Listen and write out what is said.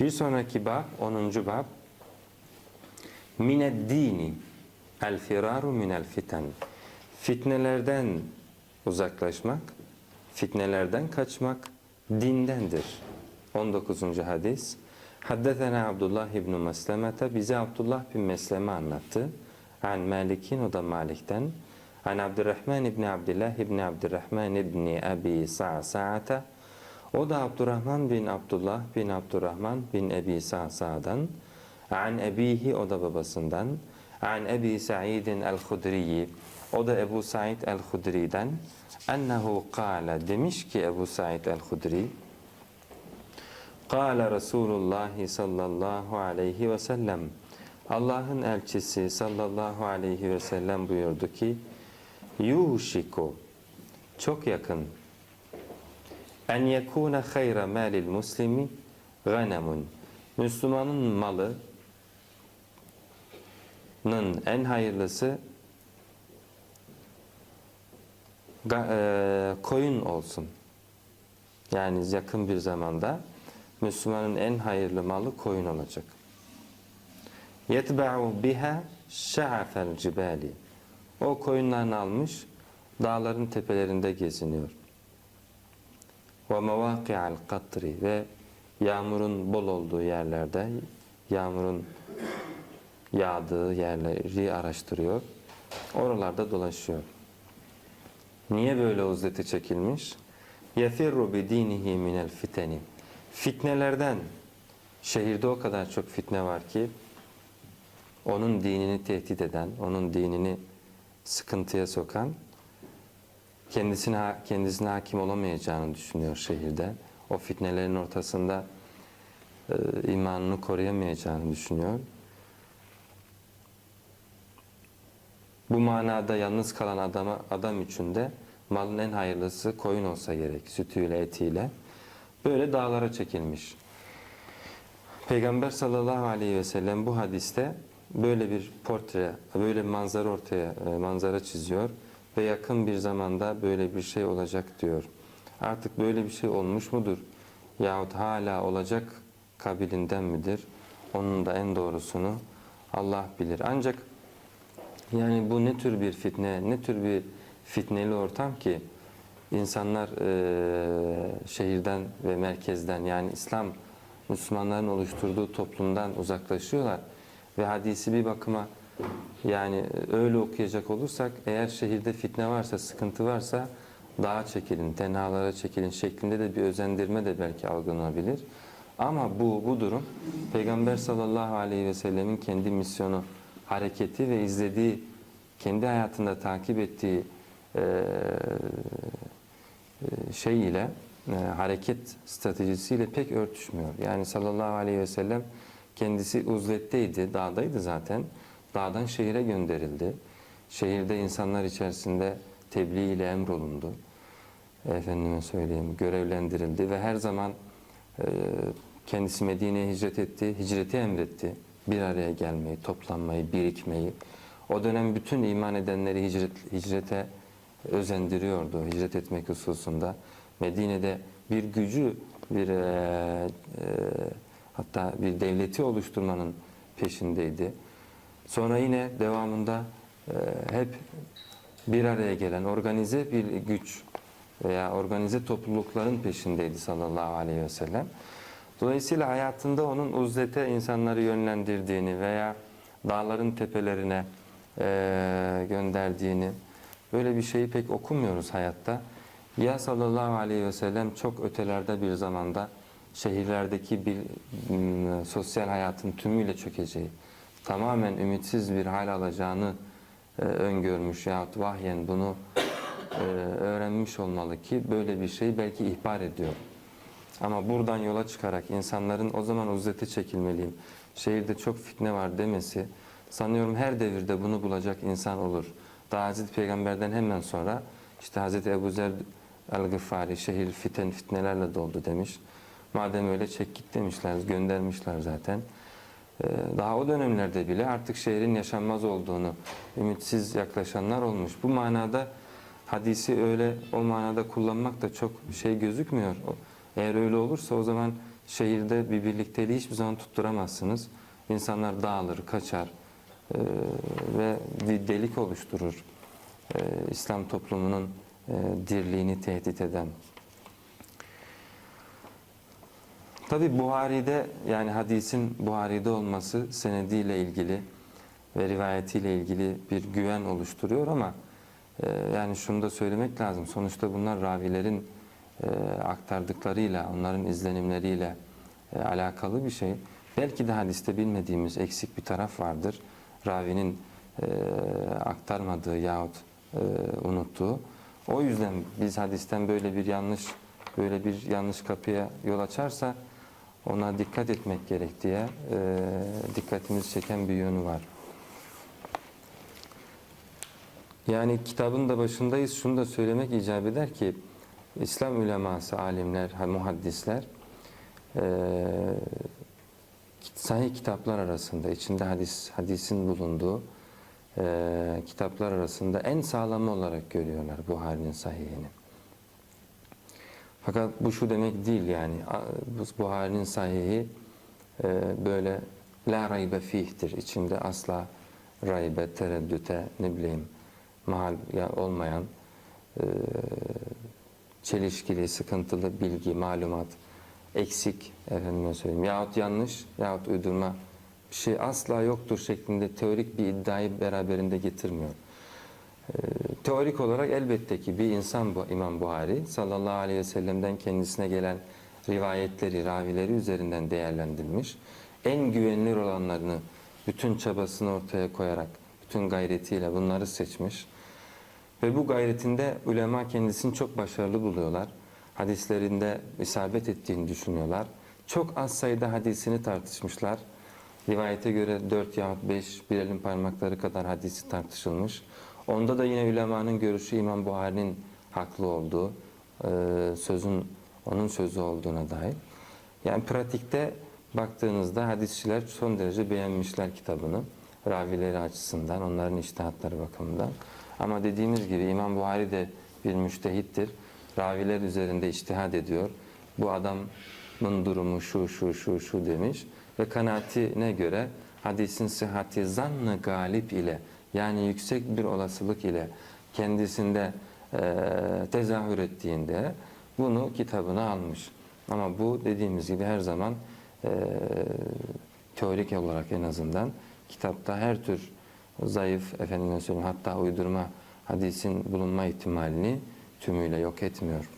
Bir sonraki bab 10. bab Mined dini el firaru minel fiten. Fitnelerden uzaklaşmak, fitnelerden kaçmak dindendir. 19. hadis. Haddetena Abdullah ibn Meslemete bize Abdullah bin Mesleme anlattı. An Malik'in o da Malik'ten. An Abdurrahman ibn Abdullah ibn Abdurrahman ibn Abi Sa'sa'ata o da Abdurrahman bin Abdullah bin Abdurrahman bin Ebi Sa'sa'dan an ebihi o da babasından an Ebi Sa'idin el-Hudriyi o da Ebu Sa'id el-Hudri'den ennehu kâle demiş ki Ebu Sa'id el-Hudri Kâle Resulullah sallallahu aleyhi ve sellem. Allah'ın elçisi sallallahu aleyhi ve sellem buyurdu ki Yuşiku çok yakın en yekune hayra malil muslimi ganemun Müslümanın malının en hayırlısı e, koyun olsun. Yani yakın bir zamanda Müslümanın en hayırlı malı koyun olacak. Yetba'u biha şa'afel cibali. O koyunlarını almış dağların tepelerinde geziniyor. Ve mevaki'al katri ve yağmurun bol olduğu yerlerde yağmurun yağdığı yerleri araştırıyor. Oralarda dolaşıyor. Niye böyle uzlete çekilmiş? Yefirru bi dinihi minel fiteni. Fitnelerden şehirde o kadar çok fitne var ki onun dinini tehdit eden, onun dinini sıkıntıya sokan kendisine, kendisine hakim olamayacağını düşünüyor şehirde. O fitnelerin ortasında e, imanını koruyamayacağını düşünüyor. Bu manada yalnız kalan adama, adam için de malın en hayırlısı koyun olsa gerek, sütüyle, etiyle. Böyle dağlara çekilmiş. Peygamber sallallahu aleyhi ve sellem bu hadiste böyle bir portre, böyle bir manzara ortaya, e, manzara çiziyor ve yakın bir zamanda böyle bir şey olacak diyor. Artık böyle bir şey olmuş mudur? Yahut hala olacak kabilinden midir? Onun da en doğrusunu Allah bilir. Ancak yani bu ne tür bir fitne, ne tür bir fitneli ortam ki insanlar eee, şehirden ve merkezden yani İslam Müslümanların oluşturduğu toplumdan uzaklaşıyorlar ve hadisi bir bakıma yani öyle okuyacak olursak eğer şehirde fitne varsa, sıkıntı varsa dağa çekilin, tenhalara çekilin şeklinde de bir özendirme de belki algılanabilir. Ama bu bu durum Peygamber sallallahu aleyhi ve sellemin kendi misyonu, hareketi ve izlediği, kendi hayatında takip ettiği e, şey ile e, hareket stratejisiyle pek örtüşmüyor. Yani sallallahu aleyhi ve sellem kendisi uzletteydi, dağdaydı zaten. Dağdan şehire gönderildi. Şehirde insanlar içerisinde tebliğ ile emrolundu. Efendime söyleyeyim, görevlendirildi ve her zaman e, kendisi Medine'ye hicret etti, hicreti emretti. Bir araya gelmeyi, toplanmayı, birikmeyi. O dönem bütün iman edenleri hicret, hicrete özendiriyordu hicret etmek hususunda. Medine'de bir gücü, bir e, e, hatta bir devleti oluşturmanın peşindeydi. Sonra yine devamında e, hep bir araya gelen organize bir güç veya organize toplulukların peşindeydi sallallahu aleyhi ve sellem. Dolayısıyla hayatında onun uzlete insanları yönlendirdiğini veya dağların tepelerine e, gönderdiğini böyle bir şeyi pek okumuyoruz hayatta. Ya sallallahu aleyhi ve sellem çok ötelerde bir zamanda şehirlerdeki bir sosyal hayatın tümüyle çökeceği, tamamen ümitsiz bir hal alacağını e, öngörmüş yahut vahyen bunu e, öğrenmiş olmalı ki böyle bir şey belki ihbar ediyor. Ama buradan yola çıkarak insanların o zaman uzlete çekilmeliyim, şehirde çok fitne var demesi sanıyorum her devirde bunu bulacak insan olur. Daha Hazreti Peygamber'den hemen sonra işte Hazreti Ebu Zer el-Gıffari şehir fiten fitnelerle doldu demiş. Madem öyle çek git demişler, göndermişler zaten. Ee, Daha o dönemlerde bile artık şehrin yaşanmaz olduğunu ümitsiz yaklaşanlar olmuş. Bu manada hadisi öyle o manada kullanmak da çok şey gözükmüyor. Eğer öyle olursa o zaman şehirde bir birlikteliği hiçbir zaman tutturamazsınız. İnsanlar dağılır, kaçar e, ve bir delik oluşturur. E, İslam toplumunun e, dirliğini tehdit eden. Tabi Buhari'de yani hadisin Buhari'de olması senediyle ilgili ve rivayetiyle ilgili bir güven oluşturuyor ama e, yani şunu da söylemek lazım. Sonuçta bunlar ravilerin e, aktardıklarıyla, onların izlenimleriyle e, alakalı bir şey. Belki de hadiste bilmediğimiz eksik bir taraf vardır. Ravinin e, aktarmadığı yahut e, unuttuğu. O yüzden biz hadisten böyle bir yanlış böyle bir yanlış kapıya yol açarsa ona dikkat etmek gerek diye e, dikkatimizi çeken bir yönü var. Yani kitabın da başındayız. Şunu da söylemek icap eder ki İslam uleması, alimler, ha- muhaddisler e, sahih kitaplar arasında, içinde hadis hadisin bulunduğu e, kitaplar arasında en sağlamı olarak görüyorlar Buhari'nin sahihini. Fakat bu şu demek değil yani Buhari'nin sahihi e, böyle la raybe fihtir. İçinde asla raybe, tereddüte, ne bileyim mahal ya- olmayan e, çelişkili, sıkıntılı bilgi, malumat, eksik efendime söyleyeyim yahut yanlış yahut uydurma bir şey asla yoktur şeklinde teorik bir iddiayı beraberinde getirmiyor. Ee, Teorik olarak elbette ki bir insan bu İmam Buhari sallallahu aleyhi ve sellem'den kendisine gelen rivayetleri, ravileri üzerinden değerlendirmiş. En güvenilir olanlarını bütün çabasını ortaya koyarak, bütün gayretiyle bunları seçmiş. Ve bu gayretinde ulema kendisini çok başarılı buluyorlar. Hadislerinde isabet ettiğini düşünüyorlar. Çok az sayıda hadisini tartışmışlar. Rivayete göre 4 yahut 5 bir elin parmakları kadar hadisi tartışılmış. Onda da yine ulemanın görüşü İmam Buhari'nin haklı olduğu, e, sözün onun sözü olduğuna dair. Yani pratikte baktığınızda hadisçiler son derece beğenmişler kitabını. Ravileri açısından, onların iştihatları bakımından. Ama dediğimiz gibi İmam Buhari de bir müştehittir. Raviler üzerinde iştihad ediyor. Bu adamın durumu şu şu şu şu demiş ve kanaatine göre hadisin sıhhati zannı galip ile yani yüksek bir olasılık ile kendisinde e, tezahür ettiğinde bunu kitabına almış. Ama bu dediğimiz gibi her zaman e, teorik olarak en azından kitapta her tür zayıf efendime söyleyeyim hatta uydurma hadisin bulunma ihtimalini tümüyle yok etmiyor.